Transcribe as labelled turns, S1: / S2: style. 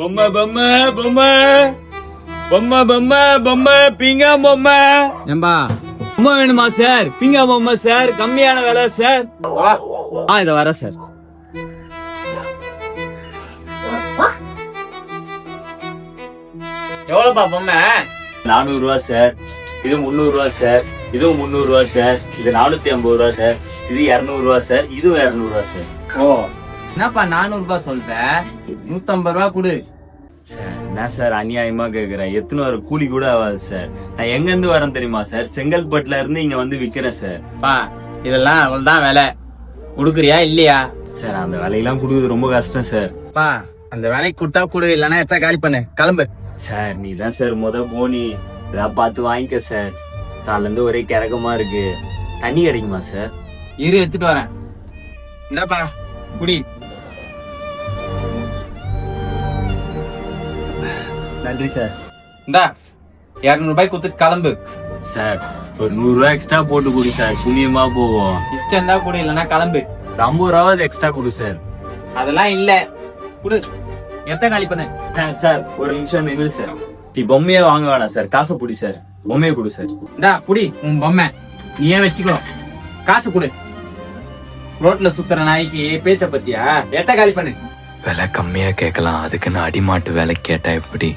S1: பொம்மை பொம்மை பொம்மை. பொம்மை பொம்மை பொம்மை பிங்கா பொம்மை.
S2: ஏம்பா?
S1: பொம்மை வேணுமா சார்? பிங்கா பொம்மை சார். கம்மியான விலை சார். ஆ இதை வர சார்.
S2: எவ்வளவுப்பா பொம்மை?
S1: நானூறு ரூபா சார். இது முந்நூறு ரூபா சார். இதுவும் முந்நூறு ரூபா சார். இது நானூத்தி ஐம்பது ரூபா சார். இது இருநூறு ரூபா சார். இதுவும் இருநூறு ரூபா சார்.
S2: ஓ. என்னப்பா நானூறு ரூபாய் சொல்ற? நூத்தம்பது ரூபா கொடு.
S1: சார் என்ன சார் அநியாயமா கேக்குறேன்? எத்தனை வர கூலி கூட ஆகாது சார். நான் எங்க இருந்து வரேன் தெரியுமா சார்? செங்கல்பட்டுல இருந்து இங்க வந்து விக்கிறேன் சார்.
S2: பா இதெல்லாம் அவ்வளவுதான் வேலை. கொடுக்குறியா இல்லையா?
S1: சார் அந்த வேலையெல்லாம் கொடுக்குறது ரொம்ப கஷ்டம் சார்.
S2: பா அந்த வேலைக்கு கொடுத்தா கொடு இல்லைன்னா எத்தா காலி பண்ணு. கிளம்பு.
S1: சார் நீ தான் சார் முத போனி. ஏதாவது பார்த்து வாங்கிக்க சார். காலைல இருந்து ஒரே கிறக்கமா இருக்கு. தண்ணி கிடைக்குமா சார்?
S2: இரு எடுத்துட்டு வரேன். இந்தாப்பா குடி.
S1: நன்றி சார்
S2: இந்தா இருநூறு ரூபாய் கொடுத்துட்டு கிளம்பு.
S1: சார் ஒரு நூறு ரூபாய் எக்ஸ்ட்ரா போட்டு கொடு சார் புண்ணியமா போவோம்.
S2: இஷ்டம் இருந்தா கொடு இல்லைன்னா கிளம்பு.
S1: ஒரு ஐம்பது ரூபாவது எக்ஸ்ட்ரா கொடு சார்
S2: அதெல்லாம் இல்ல. குடு. எத்த காலி பண்ணு?
S1: சார், சார் ஒரு நிமிஷம் நில்லு சார் நீ பொம்மையே வாங்க வேணாம் சார் காசை பிடி சார் பொம்மையை கொடு சார்
S2: இந்தா புடி உன் பொம்மை. நீயே வச்சுக்கோ. காசு கொடு. ரோட்ல சுத்துற நாய்க்கு பேச்ச பத்தியா? எத்த காலி பண்ணு?
S3: விலை கம்மியா கேட்கலாம். அதுக்குன்னு அடிமாட்டு வேலை கேட்டா எப்படி?